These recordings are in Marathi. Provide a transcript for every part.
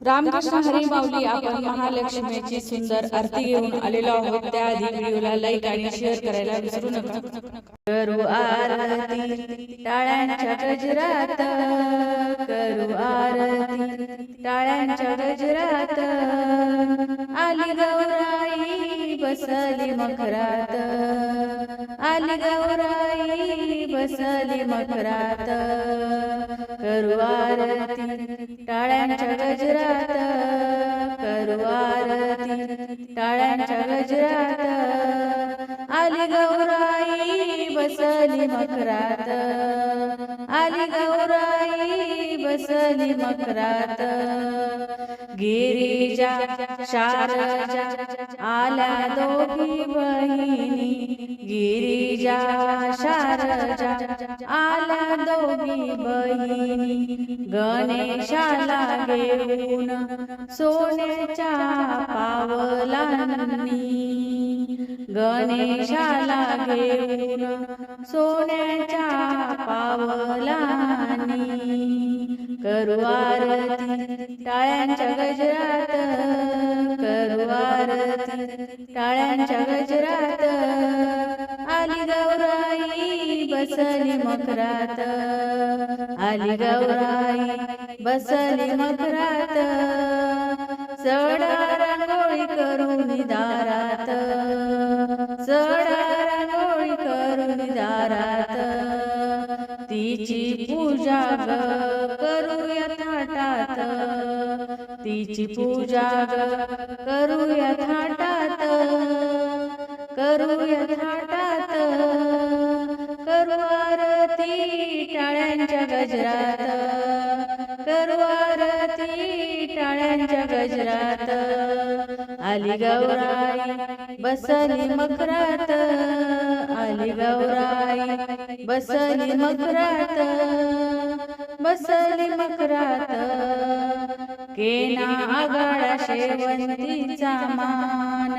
रामकृष्ण हरी माऊली आपण महालक्ष्मीची सुंदर आरती घेऊन आलेलो आहोत. त्याआधी व्हिडिओला लाईक आणि शेअर करायला विसरू नका. करू आरती टाळ्यांच्या गजरात. करू आरती टाळ्यांच्या गजरात. आली गौराई बसली मखरात. आली गौराई बसली मखरात. करू आरती टाळ्यांच्या गजरात. करू आरती टाळ्यांच्या गजरात. आली गौराई बसली मकरात आली गौराई बसली मकरात गिरिजा शारजा आला दोघी बहिणी. गिरिजा शारजा आला दोघी बहिणी. गणेशाला घेऊन सोन्याच्या पावलांनी गणेशाला घेऊन सोन्याच्या पावलांनी करू आरती टाळ्यांच्या गजरात करू आरती टाळ्यांच्या गजरात आली गौराई बसली मकरात आली गौराई बसली मकरात सडा रांगोळी करून दारात सडा रांगोळी करून दारात तिची पूजा ग तिची पूजा करूया थाटात करूया थाटात करू आरती टाळ्यांच्या गजरात करू आरती टाळ्यांच्या गजरात. आली गौराई बसली मकरात आली गौराई बसली मकरात बसली मकरात केना आगाडा शेवंतीचा मान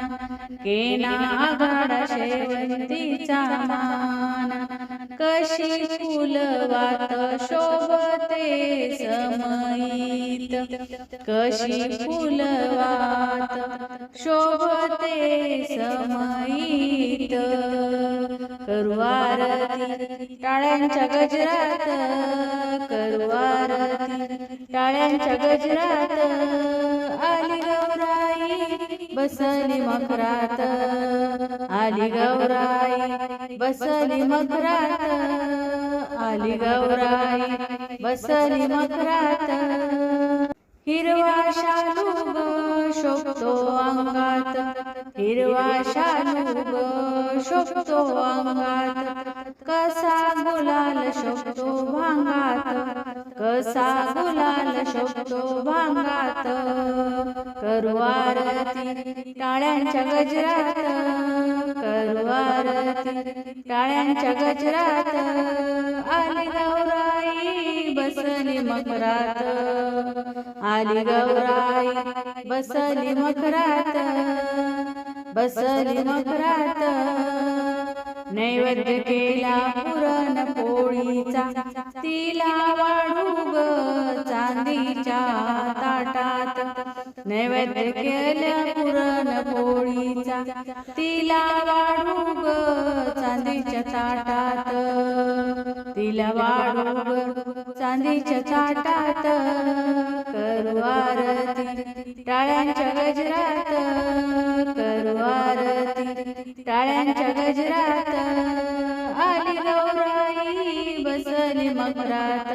केना आगाडा शेवंतीचा मान. कशी फुलवात शोभते समयीत कशी फुलवात शोभते समयीत करू आरती टाळ्यांच्या गजरात. टाळ्यांच्या गजरात आली गौराई बसली मकरात आली गौराई बसली मकरात आली गौराई बसली मकरात हिरवा शालू ग शोभतो अंगात. हिरवा शालू ग शोभतो अंगात. कसा गुलाल शोभतो भांगात. कसा गुलाल शोभतो भांगात. करू आरती टाळ्यांच्या गजरात. करू आरती टाळ्यांच्या गजरात. आली गौराई बसली मकरात आली गौराई बसली मकरात बसली मकरात नैवेद्य केला पुरण पोळीचा तिला वाढू ग चांदीच्या ताटात. नैवेद्य केल्या पुरण पोळीचा तिला वाढू ग चांदीच्या ताटात तिला वाढू ग चांदीच्या ताटात करू टाळ्यांच्या गजरात. करू टाळ्यांच्या गजरात. आली गौराई बसली मकरात.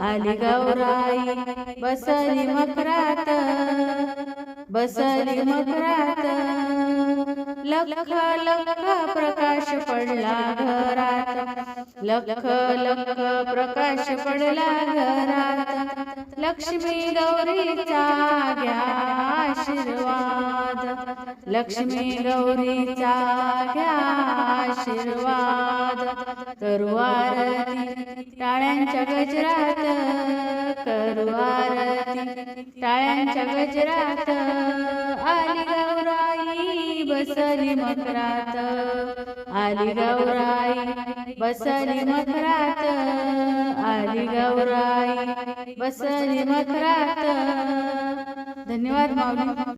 आली गौराई बसली मकरात. बसली मकरात लख लख प्रकाश पडला घरात लख लख प्रकाश पडला घरात लक्ष्मी गौरीचा घ्या आशीर्वाद. लक्ष्मी गौरीचा घ्या आशीर्वाद. करू आरती टाळ्यांच्या गजरात. करू आरती टाळ्यांच्या गजरात. आली गौराई बसली मकरात आली गौराई बसली मकरात आली गौराई बसली मकरात धन्यवाद माऊली.